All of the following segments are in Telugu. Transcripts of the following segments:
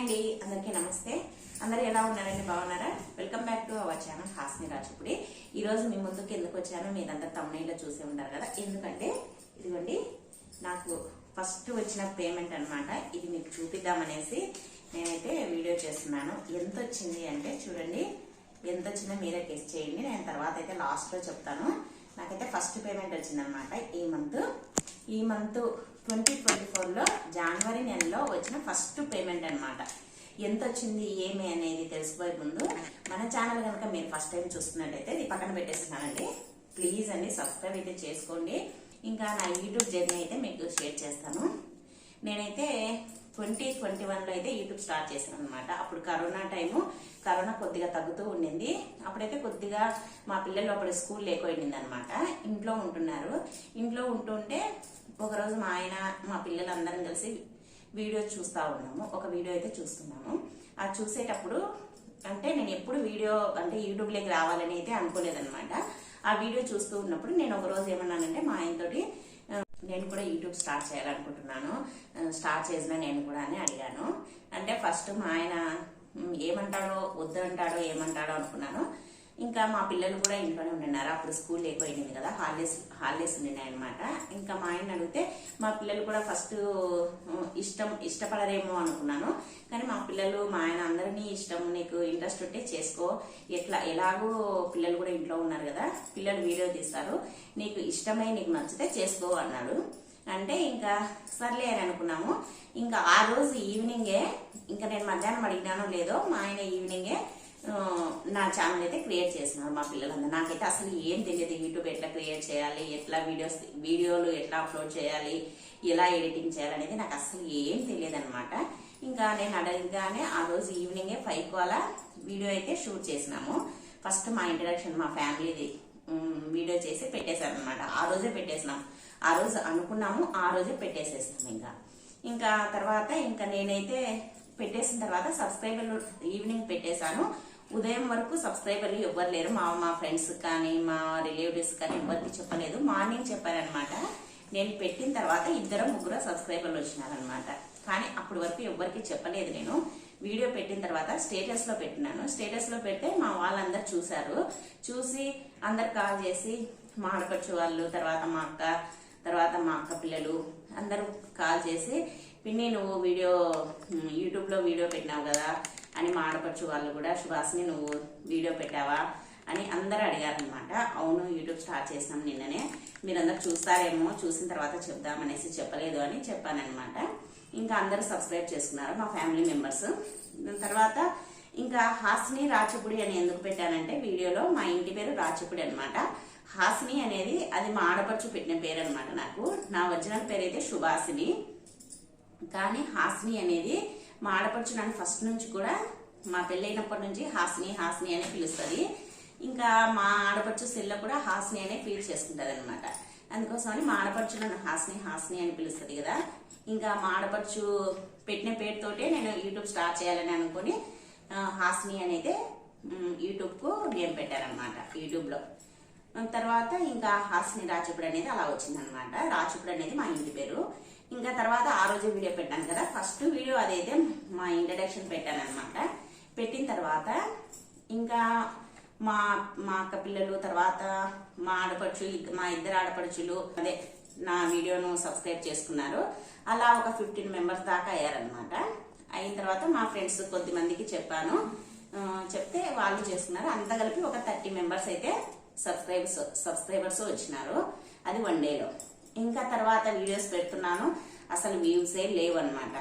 అండి. అందరికీ నమస్తే. అందరు ఎలా ఉన్నారండి? బాగున్నారా? Welcome back to our channel Hasni Rajupudi ఈ రోజు మీ ముందుకు ఎందుకు వచ్చానో. మీరందరూ తమిళలో చూసే ఉంటారు కదా. ఎందుకంటే ఇదిగోండి నాకు ఫస్ట్ వచ్చిన పేమెంట్ అనమాట ఇది మీకు చూపిద్దామనేసి నేనైతే వీడియో చేస్తున్నాను. ఎంత వచ్చింది అంటే చూడండి ఎంత వచ్చిందో మీరే టెస్ట్ చేయండి. నేను తర్వాత అయితే లాస్ట్లో చెప్తాను. నాకైతే ఫస్ట్ పేమెంట్ వచ్చిందనమాట ఈ మంత్ ఈ మంత్ ట్వంటీ ట్వంటీ ఫోర్లో జనవరి నెలలో వచ్చిన ఫస్ట్ పేమెంట్ అన్నమాట. ఎంత వచ్చింది ఏమి అనేది తెలుసుకోబోయే ముందు మన ఛానల్ కనుక మీరు ఫస్ట్ టైం చూస్తున్నట్టయితే ఇది పక్కన పెట్టేస్తున్నానండి. ప్లీజ్ అండి సబ్స్క్రైబ్ అయితే చేసుకోండి. ఇంకా నా యూట్యూబ్ జర్నీ అయితే మీకు షేర్ చేస్తాను. నేనైతే ట్వంటీ ట్వంటీ వన్లో అయితే యూట్యూబ్ స్టార్ట్ చేశాను అనమాట అప్పుడు కరోనా టైము కరోనా కొద్దిగా తగ్గుతూ ఉండింది. అప్పుడైతే కొద్దిగా మా పిల్లలు అప్పుడు స్కూల్ లేకపోయింది అనమాట ఇంట్లో ఉంటున్నారు. ఇంట్లో ఉంటుంటే ఒకరోజు మా ఆయన మా పిల్లలందరం కలిసి వీడియో చూస్తూ ఉన్నాము. ఒక వీడియో అయితే చూస్తున్నాము. ఆ చూసేటప్పుడు అంటే నేను ఎప్పుడు వీడియో అంటే యూట్యూబ్లోకి రావాలని అయితే అనుకోలేదనమాట ఆ వీడియో చూస్తూ ఉన్నప్పుడు నేను ఒక రోజు ఏమన్నానంటే మా ఆయనతోటి నేను కూడా యూట్యూబ్ స్టార్ట్ చేయాలనుకుంటున్నాను. స్టార్ట్ చేసిన నేను కూడా అని అడిగాను. అంటే ఫస్ట్ మా ఆయన ఏమంటాడో వద్దంటాడో ఏమంటాడో అనుకున్నాను. ఇంకా మా పిల్లలు కూడా ఇంట్లోనే ఉండినారు. అప్పుడు స్కూల్ లేకపోయింది కదా హాలిడేస్ హాలిడేస్ ఉండినాయి అనమాట ఇంకా మా ఆయన అడిగితే మా పిల్లలు కూడా ఫస్ట్ ఇష్టం ఇష్టపడరేమో అనుకున్నాను. కానీ మా పిల్లలు మా ఆయన అందరినీ ఇష్టం నీకు ఇంట్రెస్ట్ ఉంటే చేసుకో. ఎట్లా ఎలాగో పిల్లలు కూడా ఇంట్లో ఉన్నారు కదా పిల్లలు వీడియో తీస్తారు. నీకు ఇష్టమై నీకు నచ్చితే చేసుకో అన్నాడు. అంటే ఇంకా సర్లే అని అనుకున్నాము. ఇంకా ఆ రోజు ఈవినింగే ఇంకా నేను మధ్యాహ్నం అడిగినానో లేదో మా ఆయన ఈవినింగే నా ఛానల్ అయితే క్రియేట్ చేసినారు మా పిల్లలందరూ. నాకైతే అసలు ఏం తెలియదు యూట్యూబ్ ఎట్లా క్రియేట్ చేయాలి ఎట్లా వీడియోస్ వీడియోలు ఎట్లా అప్లోడ్ చేయాలి ఎలా ఎడిటింగ్ చేయాలి అనేది నాకు అసలు ఏం తెలియదు అనమాట ఇంకా నేను అడగగానే ఆ రోజు ఈవినింగే ఫైవ్ అలా వీడియో అయితే షూట్ చేసినాము. ఫస్ట్ మా ఇంట్రడక్షన్ మా ఫ్యామిలీది వీడియో చేసి పెట్టేశారనమాట ఆ రోజే పెట్టేసినాం. ఆ రోజు అనుకున్నాము ఆ రోజే పెట్టేసేస్తాం ఇంకా. ఇంకా తర్వాత ఇంకా నేనైతే పెట్టేసిన తర్వాత సబ్స్క్రైబర్లు ఈవినింగ్ పెట్టేశాను. ఉదయం వరకు సబ్స్క్రైబర్లు ఎవ్వరు లేరు. మా మా ఫ్రెండ్స్ కానీ మా రిలేటివ్స్ కానీ ఎవరికి చెప్పలేదు. మార్నింగ్ చెప్పారనమాట నేను పెట్టిన తర్వాత ఇద్దరు ముగ్గురు సబ్స్క్రైబర్లు వచ్చినారనమాట కానీ అప్పటి వరకు ఎవ్వరికి చెప్పలేదు నేను. వీడియో పెట్టిన తర్వాత స్టేటస్లో పెట్టినాను. స్టేటస్లో పెడితే మా వాళ్ళందరూ చూశారు. చూసి అందరు కాల్ చేసి మా ఆడపడుచు వాళ్ళు తర్వాత మా అక్క తర్వాత మా అక్క పిల్లలు అందరూ కాల్ చేసి పిన్ని నువ్వు వీడియో యూట్యూబ్లో వీడియో పెట్టినావు కదా. అని మా ఆడపడుచు వాళ్ళు కూడా సుభాష్ని నువ్వు వీడియో పెట్టావా? అని అందరూ అడిగారనమాట అవును యూట్యూబ్ స్టార్ట్ చేసినాం నిన్ననే. మీరందరూ చూస్తారేమో చూసిన తర్వాత చెప్దామనేసి చెప్పలేదు అని చెప్పానమాట ఇంకా అందరూ సబ్స్క్రైబ్ చేసుకున్నారు మా ఫ్యామిలీ మెంబర్స్. తర్వాత ఇంకా హాస్ని రాచపుడి అని ఎందుకు పెట్టానంటే వీడియోలో మా ఇంటి పేరు రాచపుడి అనమాట హాస్ని అనేది అది మా ఆడపడుచు పెట్టిన పేరు అనమాట నాకు. నా ఒరిజినల్ పేరు అయితే సుభాసిని కానీ హాస్ని అనేది మా ఆడపడుచు నన్ను ఫస్ట్ నుంచి కూడా మా పెళ్ళైనప్పటి నుంచి హాస్ని హాస్ని అనే పిలుస్తుంది. ఇంకా మా ఆడపడుచు సెల్ల కూడా హాస్ని అనే ఫీల్ చేసుకుంటుంది అనమాట అందుకోసమని మా ఆడపడుచు నన్ను హాస్ని హాస్ని అని పిలుస్తుంది కదా. ఇంకా మా ఆడపడుచు పెట్టిన పేరుతోటే నేను యూట్యూబ్ స్టార్ట్ చేయాలని అనుకుని హాసిని హాస్ని అనేది యూట్యూబ్కు నేమ్ పెట్టారనమాట యూట్యూబ్లో. తర్వాత ఇంకా హాస్ని రాచపుడు అనేది అలా వచ్చిందనమాట రాచపుడు అనేది మా ఇంటి పేరు. ఇంకా తర్వాత ఆ రోజు వీడియో పెట్టాను కదా. ఫస్ట్ వీడియో అదైతే మా ఇంట్రడక్షన్ పెట్టాను అనమాట పెట్టిన తర్వాత ఇంకా మా మా అక్క పిల్లలు తర్వాత మా ఆడపడుచు మా ఇద్దరు ఆడపడుచులు అదే నా వీడియోను సబ్స్క్రైబ్ చేసుకున్నారు. అలా ఒక ఫిఫ్టీన్ మెంబర్స్ దాకా అయ్యారనమాట అయిన తర్వాత మా ఫ్రెండ్స్ కొద్ది మందికి చెప్పాను. చెప్తే వాళ్ళు చేసుకున్నారు. అంతా కలిపి ఒక థర్టీ మెంబర్స్ అయితే సబ్స్క్రైబర్స్ సబ్స్క్రైబర్స్ వచ్చినారు. అది వన్ డేలో ఇంకా తర్వాత వీడియోస్ పెడుతున్నాను. అసలు వ్యూసే లేవు అనమాట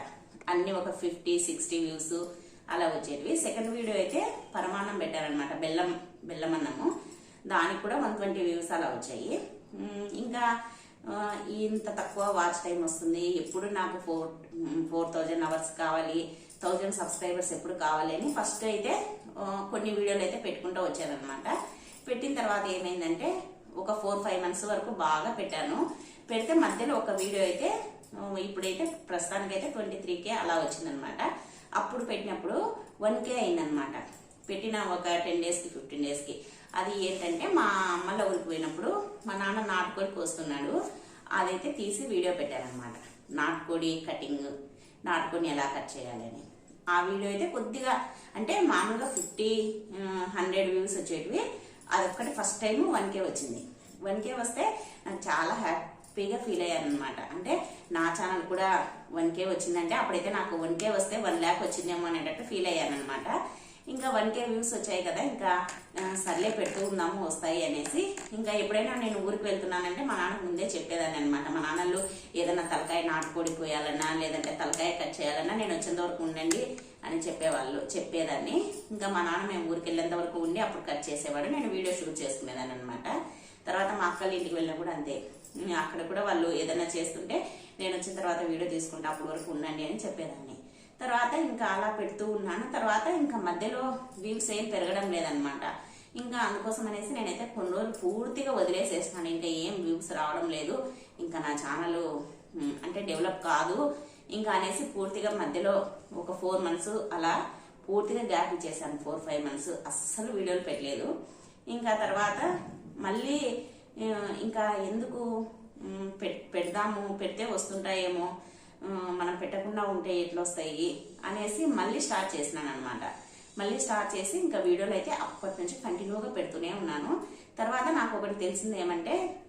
అన్ని ఒక ఫిఫ్టీ సిక్స్టీ వ్యూస్ అలా వచ్చేటివి. సెకండ్ వీడియో అయితే పరమాన్నం పెట్టారనమాట బెల్లం బెల్లం అన్నము దానికి కూడా వన్ ట్వంటీ వ్యూస్ అలా వచ్చాయి. ఇంకా ఇంత తక్కువ వాచ్ టైం వస్తుంది. ఎప్పుడు నాకు ఫోర్ ఫోర్ థౌజండ్ అవర్స్ కావాలి. థౌజండ్ సబ్స్క్రైబర్స్ ఎప్పుడు కావాలి అని ఫస్ట్ అయితే కొన్ని వీడియోలు అయితే పెట్టుకుంటూ వచ్చారనమాట పెట్టిన తర్వాత ఏమైందంటే ఒక ఫోర్ ఫైవ్ మంత్స్ వరకు బాగా పెట్టాను. పెడితే మధ్యలో ఒక వీడియో అయితే ఇప్పుడైతే ప్రస్తుతానికి అయితే ట్వంటీ త్రీ కే అలా వచ్చిందనమాట. అప్పుడు పెట్టినప్పుడు వన్ కే అయిందనమాట. పెట్టిన ఒక టెన్ డేస్కి ఫిఫ్టీన్ డేస్కి అది ఏంటంటే మా అమ్మల ఊరికి పోయినప్పుడు మా నాన్న నాటుకోడి కోస్తున్నాడు. అదైతే తీసి వీడియో పెట్టారనమాట. నాటుకోడి కటింగ్ నాటుకొని ఎలా కట్ చేయాలి అని. ఆ వీడియో అయితే కొద్దిగా అంటే మామూలుగా ఫిఫ్టీ హండ్రెడ్ వ్యూస్ వచ్చేటివి. అదొక్కటి ఫస్ట్ టైం వన్ కే వచ్చింది. వన్ కే వస్తే నాకు చాలా హ్యాపీగా ఫీల్ అయ్యాను అనమాట అంటే నా ఛానల్ కూడా వన్ కే వచ్చిందంటే అప్పుడైతే నాకు వన్ కే వస్తే వన్ ల్యాక్ వచ్చిందేమో అనేటట్టు ఫీల్ అయ్యాను అనమాట ఇంకా వన్ కే వ్యూస్ వచ్చాయి కదా ఇంకా సర్లే పెడుతూ ఉందాము వస్తాయి అనేసి. ఇంకా ఎప్పుడైనా నేను ఊరికి వెళ్తున్నానంటే మా నాన్న ముందే చెప్పేదాన్ని అనమాట మా నాన్నలు ఏదైనా తలకాయ నాటుకోడి పోయాలన్నా లేదంటే తలకాయ కట్ చేయాలన్నా నేను వచ్చేంత వరకు ఉండండి అని చెప్పేవాళ్ళు చెప్పేదాన్ని. ఇంకా మా నాన్న మేము ఊరికి వెళ్ళేంత వరకు ఉండి అప్పుడు కట్ చేసేవాడు. నేను వీడియో షూట్ చేసుకునేదాన్ని అనమాట తర్వాత మా అక్కల ఇంటికి వెళ్ళినప్పుడు అంతే. అక్కడ కూడా వాళ్ళు ఏదైనా చేస్తుంటే నేను వచ్చిన తర్వాత వీడియో తీసుకుంటే అప్పటి వరకు ఉండండి అని చెప్పేదాన్ని. తర్వాత ఇంకా అలా పెడుతూ ఉన్నాను. తర్వాత ఇంకా మధ్యలో వ్యూస్ ఏం పెరగడం లేదనమాట ఇంకా అందుకోసం అనేసి నేనైతే కొన్ని రోజులు పూర్తిగా వదిలేసేస్తాను ఇంకా ఏం వ్యూస్ రావడం లేదు. ఇంకా నా ఛానల్ అంటే డెవలప్ కాదు. ఇంకా అనేసి పూర్తిగా మధ్యలో ఒక ఫోర్ మంత్స్ అలా పూర్తిగా గ్యాప్ ఇచ్చేసాను. ఫోర్ ఫైవ్ మంత్స్ అస్సలు వీడియోలు పెట్టలేదు. ఇంకా తర్వాత మళ్ళీ ఇంకా ఎందుకు పె- పెడదాము పెడితే వస్తుంటాయేమో మనం పెట్టకుండా ఉంటే ఎట్లా వస్తాయి అనేసి మళ్ళీ స్టార్ట్ చేసినాను అనమాట మళ్ళీ స్టార్ట్ చేసి ఇంకా వీడియోలు అయితే అప్పటి నుంచి కంటిన్యూగా పెడుతూనే ఉన్నాను. తర్వాత నాకు ఒకటి తెలిసింది ఏమంటే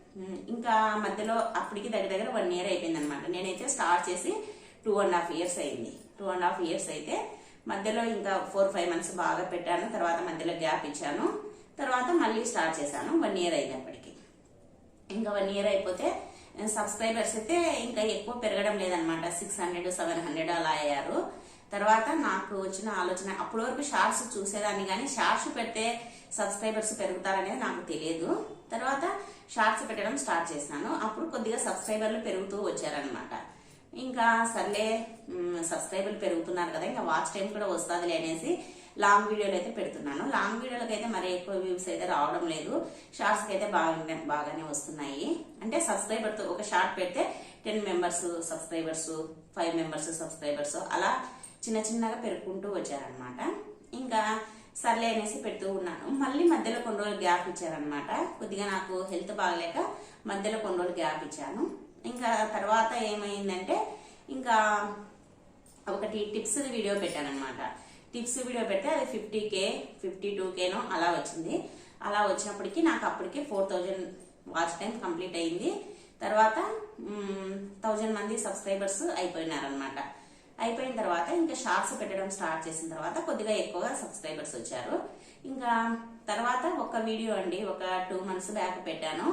ఇంకా మధ్యలో అప్పటికి దగ్గర దగ్గర వన్ ఇయర్ అయిపోయింది అనమాట నేనైతే స్టార్ట్ చేసి టూ అండ్ హాఫ్ ఇయర్స్ అయింది. టూ అండ్ హాఫ్ ఇయర్స్ అయితే మధ్యలో ఇంకా ఫోర్ ఫైవ్ మంత్స్ బాగా పెట్టాను. తర్వాత మధ్యలో గ్యాప్ ఇచ్చాను. తర్వాత మళ్ళీ స్టార్ట్ చేశాను. వన్ ఇయర్ అయింది అప్పటికి. ఇంకా వన్ ఇయర్ అయిపోతే సబ్స్క్రైబర్స్ అయితే ఇంకా ఎక్కువ పెరగడం లేదనమాట. సిక్స్ హండ్రెడ్ సెవెన్ హండ్రెడ్ అలా అయ్యారు. తర్వాత నాకు వచ్చిన ఆలోచన అప్పటి వరకు షార్ట్స్ చూసేదాన్ని కానీ షార్ట్స్ పెడితే సబ్స్క్రైబర్స్ పెరుగుతారనేది నాకు తెలియదు. తర్వాత షార్ట్స్ పెట్టడం స్టార్ట్ చేశాను. అప్పుడు కొద్దిగా సబ్స్క్రైబర్లు పెరుగుతూ వచ్చారనమాట. ఇంకా సర్లే సబ్స్క్రైబర్లు పెరుగుతున్నారు కదా ఇంకా వాచ్ టైం కూడా వస్తుందిలే అనేసి లాంగ్ వీడియోలు అయితే పెడుతున్నాను. లాంగ్ వీడియోలకు అయితే మరి ఎక్కువ వ్యూస్ అయితే రావడం లేదు. షార్ట్స్కి అయితే బాగానే బాగానే వస్తున్నాయి. అంటే సబ్స్క్రైబర్తో ఒక షార్ట్ పెడితే ten members subscribers five members subscribers అలా చిన్న చిన్నగా పెరుగుకుంటూ వచ్చారనమాట ఇంకా సర్లే అనేసి పెడుతూ ఉన్నాను. మళ్ళీ మధ్యలో కొన్ని రోజులు గ్యాప్ ఇచ్చారనమాట కొద్దిగా నాకు హెల్త్ బాగలేక మధ్యలో కొన్ని రోజులు గ్యాప్ ఇచ్చాను. ఇంకా తర్వాత ఏమైందంటే ఇంకా ఒకటి టిప్స్ వీడియో పెట్టానమాట టిప్స్ వీడియో పెడితే అది ఫిఫ్టీ కే ఫిఫ్టీ టూ కేనో అలా వచ్చింది. అలా వచ్చినప్పటికీ నాకు అప్పటికే four thousand watch time complete అయింది. తర్వాత థౌజండ్ మంది సబ్స్క్రైబర్స్ అయిపోయినారనమాట అయిపోయిన తర్వాత ఇంకా షార్ట్స్ పెట్టడం స్టార్ట్ చేసిన తర్వాత కొద్దిగా ఎక్కువగా సబ్స్క్రైబర్స్ వచ్చారు. ఇంకా తర్వాత ఒక వీడియో అండి ఒక టూ మంత్స్ బ్యాక్ పెట్టాను.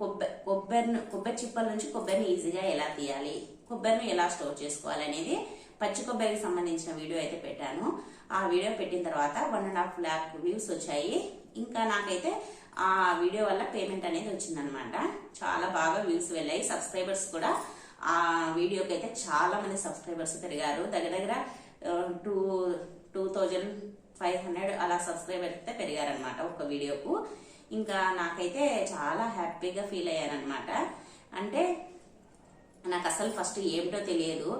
కొబ్బరి కొబ్బరిని కొబ్బరి చిప్పల నుంచి కొబ్బరిని ఈజీగా ఎలా తీయాలి కొబ్బరిని ఎలా స్టోర్ చేసుకోవాలి అనేది పచ్చి కొబ్బరికి సంబంధించిన వీడియో అయితే పెట్టాను. ఆ వీడియో పెట్టిన తర్వాత one and half lakh views వచ్చాయి. ఇంకా నాకైతే ఆ వీడియో వల్ల పేమెంట్ అనేది వచ్చిందనమాట చాలా బాగా వ్యూస్ వెళ్ళాయి. సబ్స్క్రైబర్స్ కూడా ఆ వీడియోకి అయితే చాలా మంది సబ్స్క్రైబర్స్ పెరిగారు. దగ్గర దగ్గర two two thousand five hundred అలా సబ్స్క్రైబర్ అయితే పెరిగారనమాట ఒక వీడియోకు. ఇంకా నాకైతే చాలా హ్యాపీగా ఫీల్ అయ్యానమాట అంటే నాకు అసలు ఫస్ట్ ఏమిటో తెలియదు.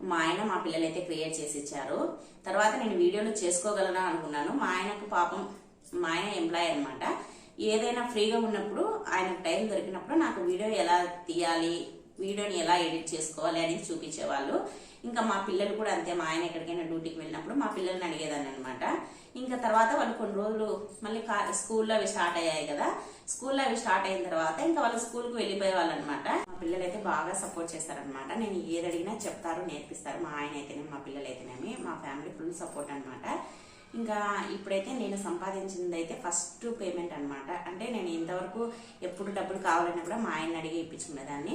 మా ఆయన మా పిల్లలైతే క్రియేట్ చేసి ఇచ్చారు తర్వాత నేను వీడియోలు చేసుకోగలను అనుకున్నాను. మా ఆయనకు పాపం మా ఆయన ఎంప్లాయ్ అనమాట ఏదైనా ఫ్రీగా ఉన్నప్పుడు ఆయనకు టైం దొరికినప్పుడు నాకు వీడియో ఎలా తీయాలి వీడియోని ఎలా ఎడిట్ చేసుకోవాలి అనేది చూపించేవాళ్ళు. ఇంకా మా పిల్లలు కూడా అంతే మా ఆయన ఎక్కడికైనా డ్యూటీకి వెళ్ళినప్పుడు మా పిల్లల్ని అడిగేదాన్ని అనమాట ఇంకా తర్వాత వాళ్ళు కొన్ని రోజులు మళ్ళీ స్కూల్లో అవి స్టార్ట్ అయ్యాయి కదా. స్కూల్లో అవి స్టార్ట్ అయిన తర్వాత ఇంకా వాళ్ళు స్కూల్కి వెళ్ళిపోయే వాళ్ళు అనమాట మా పిల్లలు అయితే బాగా సపోర్ట్ చేస్తారనమాట. నేను ఏది అడిగినా చెప్తారు నేర్పిస్తారు. మా ఆయన అయితేనే మా పిల్లలు అయితేనేమి మా ఫ్యామిలీ ఫుల్ సపోర్ట్ అనమాట. ఇంకా ఇప్పుడైతే నేను సంపాదించింది అయితే ఫస్ట్ పేమెంట్ అన్నమాట అంటే నేను ఇంతవరకు ఎప్పుడు డబ్బులు కావాలన్నా కూడా మా ఆయన అడిగి ఇప్పించుకునేదాన్ని.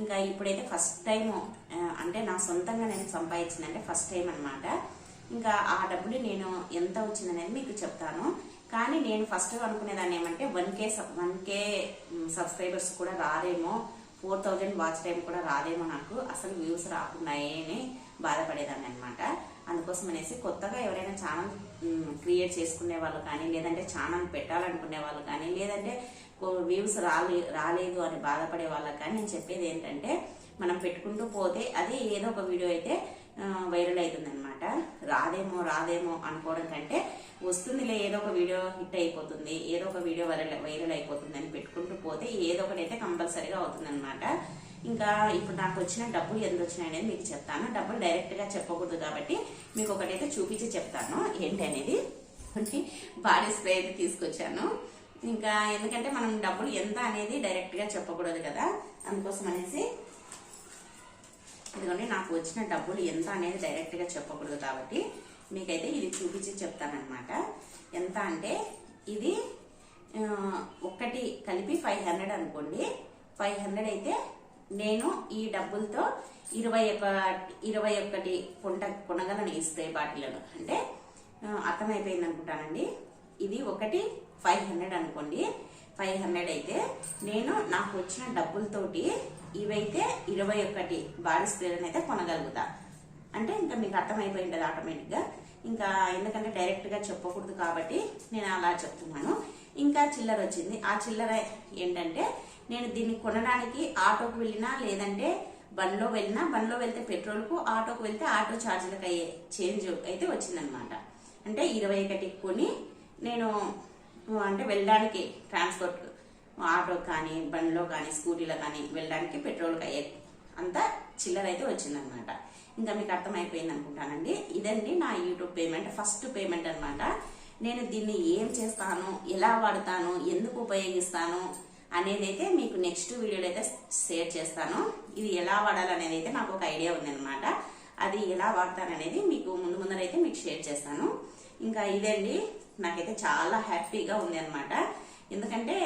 ఇంకా ఇప్పుడైతే ఫస్ట్ టైం అంటే నా సొంతంగా నేను సంపాదించిందంటే ఫస్ట్ టైం అనమాట. ఇంకా ఆ డబ్బులు నేను ఎంత వచ్చిందనేది మీకు చెప్తాను. కానీ నేను ఫస్ట్ అనుకునేదాన్ని ఏమంటే one K one K subscribers కూడా రాలేమో ఫోర్ థౌజండ్ వాచ్ టైం కూడా రాలేమో నాకు అసలు వ్యూస్ రాకున్నాయని బాధపడేదాన్ని అనమాట అందుకోసం అనేసి కొత్తగా ఎవరైనా ఛానల్ క్రియేట్ చేసుకునే వాళ్ళు కానీ లేదంటే ఛానల్ పెట్టాలనుకునే వాళ్ళు కానీ లేదంటే వ్యూస్ రాలే రాలేదు అని బాధపడే వాళ్ళకి కానీ నేను చెప్పేది ఏంటంటే మనం పెట్టుకుంటూ పోతే అది ఏదో ఒక వీడియో అయితే వైరల్ అవుతుంది అనమాట రాదేమో రాదేమో అనుకోవడం కంటే వస్తుందిలే ఏదో ఒక వీడియో హిట్ అయిపోతుంది ఏదో ఒక వీడియో వైరల్ వైరల్ అయిపోతుంది అని పెట్టుకుంటూ పోతే ఏదో ఒకటి అయితే కంపల్సరీగా అవుతుందనమాట ఇంకా ఇప్పుడు నాకు వచ్చిన డబ్బులు ఎంత వచ్చినాయి అనేది మీకు చెప్తాను. డబ్బులు డైరెక్ట్గా చెప్పకూడదు కాబట్టి మీకు ఒకటైతే చూపించి చెప్తాను. ఏంటి అనేది? బాడీ స్ప్రే అయితే తీసుకొచ్చాను. ఇంకా ఎందుకంటే మనం డబ్బులు ఎంత అనేది డైరెక్ట్గా చెప్పకూడదు కదా. అందుకోసం అనేసి ఇదిగోండి నాకు వచ్చిన డబ్బులు ఎంత అనేది డైరెక్ట్గా చెప్పకూడదు కాబట్టి మీకైతే ఇది చూపించి చెప్తానమాట ఎంత అంటే ఇది ఒక్కటి కలిపి ఫైవ్ హండ్రెడ్ అనుకోండి. ఫైవ్ హండ్రెడ్ అయితే నేను ఈ డబ్బులతో ఇరవై ఒక ఇరవై ఒకటి కొంట కొనగలను ఈ స్ప్రే బాటిల్లను. అంటే అర్థమైపోయింది అనుకుంటానండి ఇది ఒకటి ఫైవ్ హండ్రెడ్ అనుకోండి. ఫైవ్ హండ్రెడ్ అయితే నేను నాకు వచ్చిన డబ్బులతోటి ఇవైతే ఇరవై ఒకటి బాడీ స్ప్రేలను అయితే కొనగలుగుతా. అంటే ఇంకా మీకు అర్థమైపోయి ఉంటుంది ఆటోమేటిక్గా. ఇంకా ఎందుకంటే డైరెక్ట్గా చెప్పకూడదు కాబట్టి నేను అలా చెప్తున్నాను. ఇంకా చిల్లర వచ్చింది. ఆ చిల్లర ఏంటంటే నేను దీన్ని కొనడానికి ఆటోకు వెళ్ళినా లేదంటే బండ్లో వెళ్ళినా బండ్లో వెళ్తే పెట్రోల్కు ఆటోకు వెళ్తే ఆటో ఛార్జీలకు అయ్యే చేంజ్ అయితే వచ్చిందనమాట. అంటే ఇరవై ఒకటి కొని నేను అంటే వెళ్ళడానికి ట్రాన్స్పోర్ట్ ఆటో కానీ బండిలో కానీ స్కూటీలో కానీ వెళ్ళడానికి పెట్రోల్కి అయ్యే అంతా చిల్లర అయితే వచ్చిందనమాట ఇంకా మీకు అర్థమైపోయింది అనుకుంటానండి. ఇదండి నా యూట్యూబ్ పేమెంట్ ఫస్ట్ పేమెంట్ అనమాట నేను దీన్ని ఏం చేస్తాను ఎలా వాడతాను ఎందుకు ఉపయోగిస్తాను అనేది అయితే మీకు నెక్స్ట్ వీడియోలో అయితే షేర్ చేస్తాను. ఇది ఎలా వాడాలనేది అయితే నాకు ఒక ఐడియా ఉందన్నమాట. అది ఎలా వాడతాననేది మీకు ముందు ముందరైతే మీకు షేర్ చేస్తాను. ఇంకా ఇదండి నాకైతే చాలా హ్యాపీగా ఉంది అనమాట ఎందుకంటే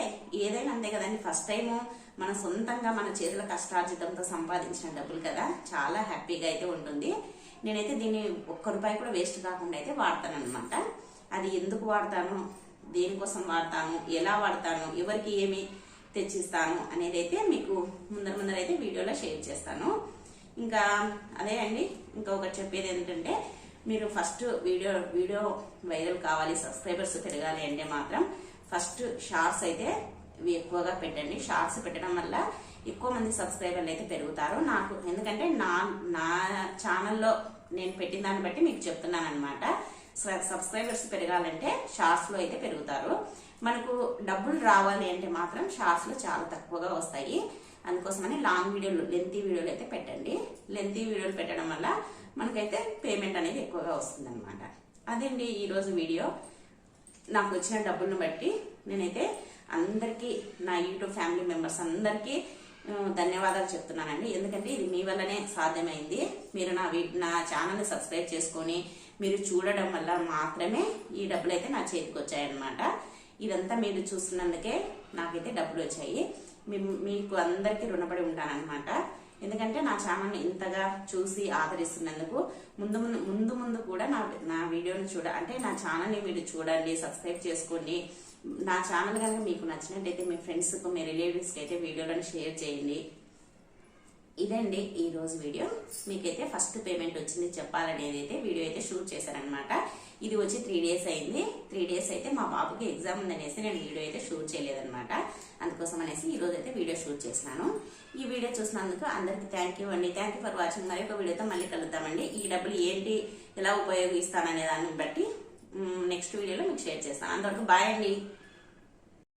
ఏదైనా అంతే కదండి ఫస్ట్ టైము మన సొంతంగా మన చేతుల కష్టార్జితంతో సంపాదించిన డబ్బులు కదా చాలా హ్యాపీగా అయితే ఉంటుంది. నేనైతే దీన్ని ఒక్క రూపాయి కూడా వేస్ట్ కాకుండా అయితే వాడతాను అనమాట అది ఎందుకు వాడతాను దేనికోసం వాడతాను ఎలా వాడతాను ఎవరికి ఏమి తెచ్చిస్తాను అనేది అయితే మీకు ముందర ముందర అయితే వీడియోలో షేర్ చేస్తాను. ఇంకా అదే అండి ఇంకొకటి చెప్పేది ఏంటంటే మీరు ఫస్ట్ వీడియో వీడియో వైరల్ కావాలి సబ్స్క్రైబర్స్ పెరగాలి అంటే మాత్రం ఫస్ట్ షార్ట్స్ అయితే ఎక్కువగా పెట్టండి. షార్ట్స్ పెట్టడం వల్ల ఎక్కువ మంది సబ్స్క్రైబర్లు అయితే పెరుగుతారు. నాకు ఎందుకంటే నా నా ఛానల్లో నేను పెట్టిన దాన్ని బట్టి మీకు చెప్తున్నాను అనమాట సబ్స్క్రైబర్స్ పెరగాలంటే షార్ట్స్లో అయితే పెరుగుతారు. మనకు డబ్బులు రావాలి అంటే మాత్రం షార్ట్స్లో చాలా తక్కువగా వస్తాయి. అందుకోసమని లాంగ్ వీడియోలు లెంతీ వీడియోలు అయితే పెట్టండి. లెంతీ వీడియోలు పెట్టడం వల్ల మనకైతే పేమెంట్ అనేది ఎక్కువగా వస్తుంది అనమాట అదండి ఈరోజు వీడియో? నాకు వచ్చిన డబ్బులను బట్టి నేనైతే అందరికీ నా యూట్యూబ్ ఫ్యామిలీ మెంబర్స్ అందరికీ ధన్యవాదాలు చెప్తున్నానండి. ఎందుకంటే ఇది మీ వల్లనే సాధ్యమైంది. మీరు నా నా ఛానల్ని సబ్స్క్రైబ్ చేసుకొని మీరు చూడడం వల్ల మాత్రమే ఈ డబ్బులు అయితే నా చేతికి వచ్చాయన్నమాట. ఇదంతా మీరు చూస్తున్నందుకే నాకైతే డబ్బులు వచ్చాయి. మీకు అందరికీ రుణపడి ఉంటానన్నమాట. ఎందుకంటే నా ఛానల్ని ఇంతగా చూసి ఆదరిస్తున్నందుకు ముందు ముందు ముందు ముందు కూడా నా నా వీడియోని చూడ అంటే నా ఛానల్ని మీరు చూడండి సబ్స్క్రైబ్ చేసుకోండి. నా ఛానల్ కనుక మీకు నచ్చినట్టయితే మీ ఫ్రెండ్స్కు మీ రిలేటివ్స్కి అయితే వీడియోలను షేర్ చేయండి. ఇదండి ఈ రోజు వీడియో. మీకైతే ఫస్ట్ పేమెంట్ వచ్చింది చెప్పాలనేది అయితే వీడియో అయితే షూట్ చేశారనమాట ఇది వచ్చి త్రీ డేస్ అయింది. త్రీ డేస్ అయితే మా బాబుకి ఎగ్జామ్ ఉందనేసి నేను వీడియో అయితే షూట్ చేయలేదనమాట అందుకోసం అనేసి ఈ రోజు అయితే వీడియో షూట్ చేసినాను ఈ వీడియో చూసినందుకు అందరికీ థ్యాంక్ యూ అండి. థ్యాంక్ యూ ఫర్ వాచింగ్ మరి ఒక వీడియోతో మళ్ళీ కలుద్దామండి. ఈ డబ్బులు ఏంటి ఎలా ఉపయోగిస్తాననే దాన్ని బట్టి నెక్స్ట్ వీడియోలో మీకు షేర్ చేస్తాను. అంతవరకు బాయ్ అండి.